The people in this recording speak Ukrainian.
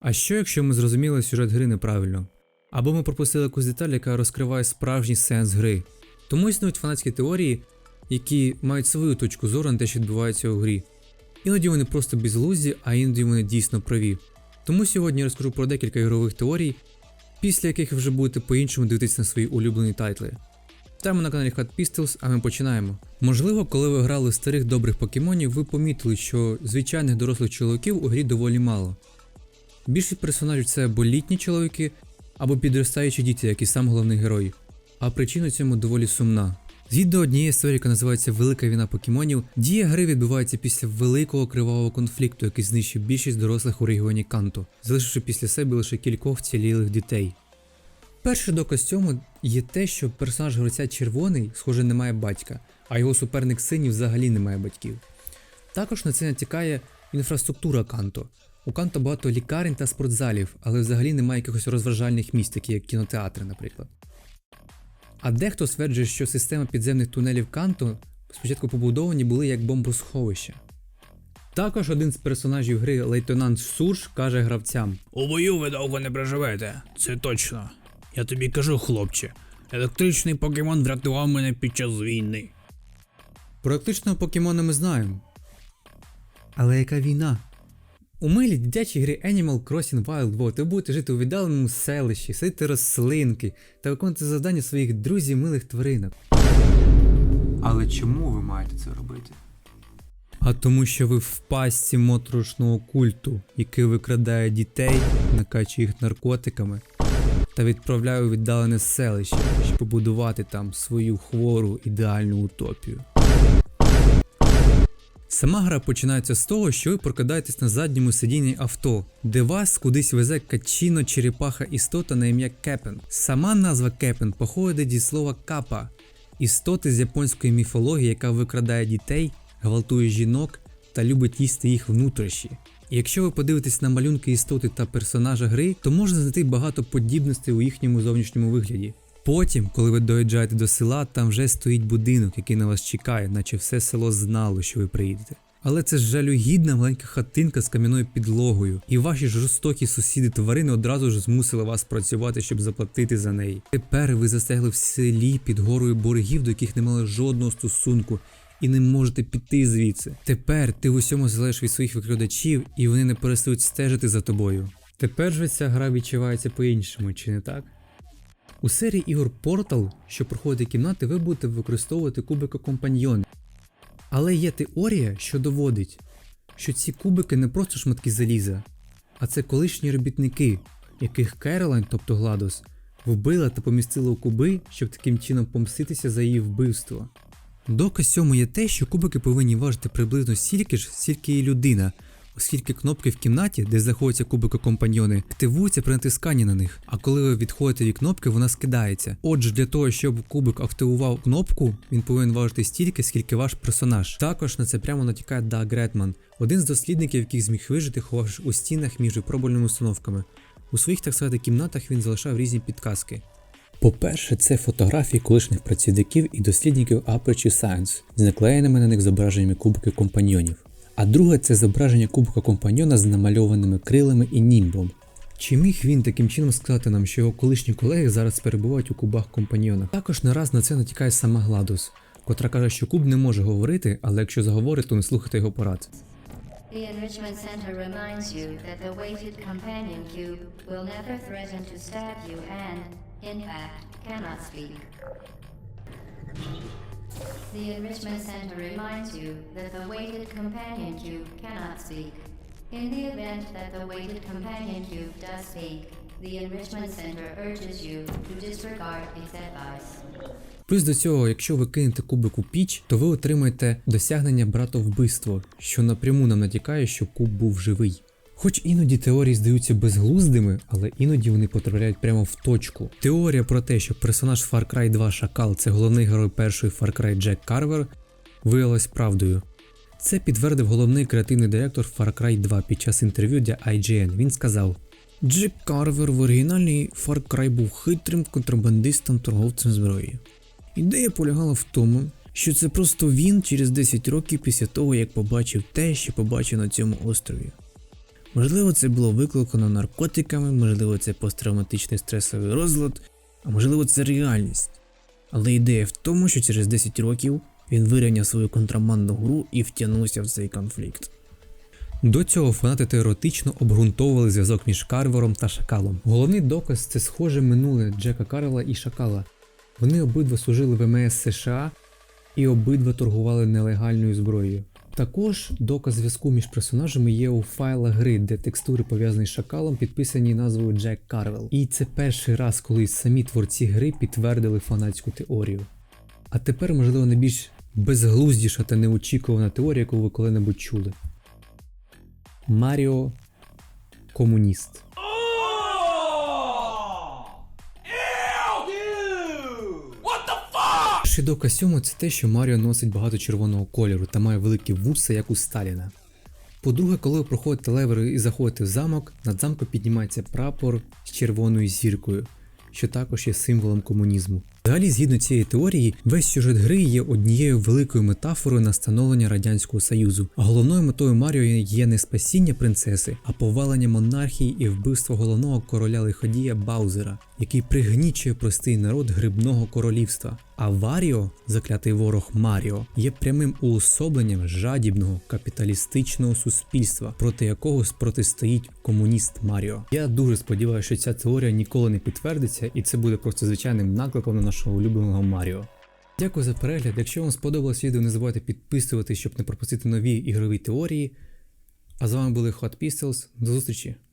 А що якщо ми зрозуміли сюжет гри неправильно? Або ми пропустили якусь деталь, яка розкриває справжній сенс гри. Тому існують фанатські теорії, які мають свою точку зору на те, що відбувається у грі. Іноді вони просто безглузді, а іноді вони дійсно праві. Тому сьогодні я розкажу про декілька ігрових теорій, після яких ви вже будете по-іншому дивитися на свої улюблені тайтли. Вітаємо на каналі Hot Pistols, а ми починаємо. Можливо, коли ви грали старих добрих покемонів, ви помітили, що звичайних дорослих чоловіків у грі доволі мало. Більшість персонажів це або літні чоловіки, або підростаючі діти, як і сам головний герой. А причина цьому доволі сумна. Згідно однієї історії, яка називається Велика війна покемонів, дія гри відбувається після великого кривавого конфлікту, який знищив більшість дорослих у регіоні Канто, залишивши після себе лише кількох вцілілих дітей. Перший доказ цьому є те, що персонаж гравця червоний, схоже, не має батька, а його суперник синій взагалі не має батьків. Також на це натякає інфраструктура Канто. У Канто багато лікарень та спортзалів, але взагалі немає якихось розважальних місць, такі як кінотеатри, наприклад. А дехто стверджує, що система підземних тунелів Канто спочатку побудовані були як бомбосховища. Також один з персонажів гри лейтенант Сурж каже гравцям: У бою ви довго не проживете, це точно. Я тобі кажу, хлопче. Електричний покемон врятував мене під час війни. Про електричного покемона ми знаємо. Але яка війна? У милій дитячій грі Animal Crossing Wild World ви будете жити у віддаленому селищі, садити рослинки та виконувати завдання своїх друзів милих тваринок. Але чому ви маєте це робити? А тому, що ви в пастці моторошного культу, який викрадає дітей, накачує їх наркотиками та відправляє у віддалене селище, щоб побудувати там свою хвору ідеальну утопію. Сама гра починається з того, що ви прокидаєтесь на задньому сидінні авто, де вас кудись везе качино черепаха істота на ім'я Кепен. Сама назва Кепен походить зі слова капа, істоти з японської міфології, яка викрадає дітей, гвалтує жінок та любить їсти їх внутрішні. Якщо ви подивитесь на малюнки істоти та персонажа гри, то можна знайти багато подібностей у їхньому зовнішньому вигляді. Потім, коли ви доїжджаєте до села, там вже стоїть будинок, який на вас чекає, наче все село знало, що ви приїдете. Але це ж жалюгідна маленька хатинка з кам'яною підлогою, і ваші жорстокі сусіди тварини одразу ж змусили вас працювати, щоб заплатити за неї. Тепер ви застегли в селі під горою боргів, до яких не мали жодного стосунку, і не можете піти звідси. Тепер ти в усьому залежиш від своїх викрадачів, і вони не перестають стежити за тобою. Тепер же ця гра відчувається по-іншому, чи не так? У серії ігор Portal, що проходить кімнати, ви будете використовувати кубика компаньйон. Але є теорія, що доводить, що ці кубики не просто шматки заліза, а це колишні робітники, яких Керолайн, тобто Гладос, вбила та помістила у куби, щоб таким чином помститися за її вбивство. Доказ цьому є те, що кубики повинні важити приблизно стільки ж, скільки і людина, оскільки кнопки в кімнаті, де знаходяться кубики компаньйони, активуються при натисканні на них. А коли ви відходите від кнопки, вона скидається. Отже, для того, щоб кубик активував кнопку, він повинен важити стільки, скільки ваш персонаж. Також на це прямо натякає Даг Редман, один з дослідників, який зміг вижити, ховавшись у стінах між випробувальними установками. У своїх, так сказати, кімнатах він залишав різні підказки. По-перше, це фотографії колишніх працівників і дослідників Aperture Science з наклеєними на них зображеннями кубиків компаньйонів. А друге це зображення кубика компаньйона з намальованими крилами і німбом. Чи міг він таким чином сказати нам, що його колишні колеги зараз перебувають у кубах компаньйона? Також не раз на це натякає сама Гладус, котра каже, що куб не може говорити, але якщо заговорить, то не слухайте його порад. The Enrichment Center reminds you that the weighted companion cube will never threaten to stab you and, in fact, cannot speak. The Enrichment Center reminds you that the weighted companion cube cannot speak. In the event that the weighted companion cube does speak, the Enrichment Center urges you to disregard its advice. Плюс до цього, якщо ви кинете кубик у піч, то ви отримаєте досягнення братовбивство, що напряму нам натякає, що куб був живий. Хоч іноді теорії здаються безглуздими, але іноді вони потрапляють прямо в точку. Теорія про те, що персонаж Far Cry 2 Шакал це головний герой першої Far Cry Джек Карвер, виявилась правдою. Це підтвердив головний креативний директор Far Cry 2 під час інтерв'ю для IGN. Він сказав: Джек Карвер в оригінальній Far Cry був хитрим контрабандистом торговцем зброї. Ідея полягала в тому, що це просто він через 10 років після того, як побачив те, що побачив на цьому острові. Можливо, це було викликано наркотиками, можливо, це посттравматичний стресовий розлад, а можливо, це реальність. Але ідея в тому, що через 10 років він вирівняв свою контрабандну гру і втягнувся в цей конфлікт. До цього фанати теоретично обґрунтовували зв'язок між Карвером та Шакалом. Головний доказ це схоже минуле Джека Карвела і Шакала. Вони обидва служили в МС США і обидва торгували нелегальною зброєю. Також доказ зв'язку між персонажами є у файлах гри, де текстури пов'язані з шакалом підписані назвою Джек Карвел. І це перший раз, коли самі творці гри підтвердили фанатську теорію. А тепер, можливо, найбільш безглуздіша та неочікувана теорія, яку ви коли-небудь чули. Маріо комуніст. Перший доказ цьому це те, що Маріо носить багато червоного кольору та має великі вуса, як у Сталіна. По-друге, коли ви проходите левери і заходите в замок, над замком піднімається прапор з червоною зіркою, що також є символом комунізму. Взагалі, згідно цієї теорії, весь сюжет гри є однією великою метафорою на становлення Радянського Союзу. А головною метою Маріо є не спасіння принцеси, а повалення монархії і вбивство головного короля лиходія Баузера, який пригнічує простий народ грибного королівства. А Варіо, заклятий ворог Маріо, є прямим уособленням жадібного капіталістичного суспільства, проти якого протистоїть комуніст Маріо. Я дуже сподіваюся, що ця теорія ніколи не підтвердиться, і це буде просто звичайним накликом на нашого улюбленого Маріо. Дякую за перегляд. Якщо вам сподобалось відео, не забувайте підписуватись, щоб не пропустити нові ігрові теорії. А з вами були Hot Pistols. До зустрічі!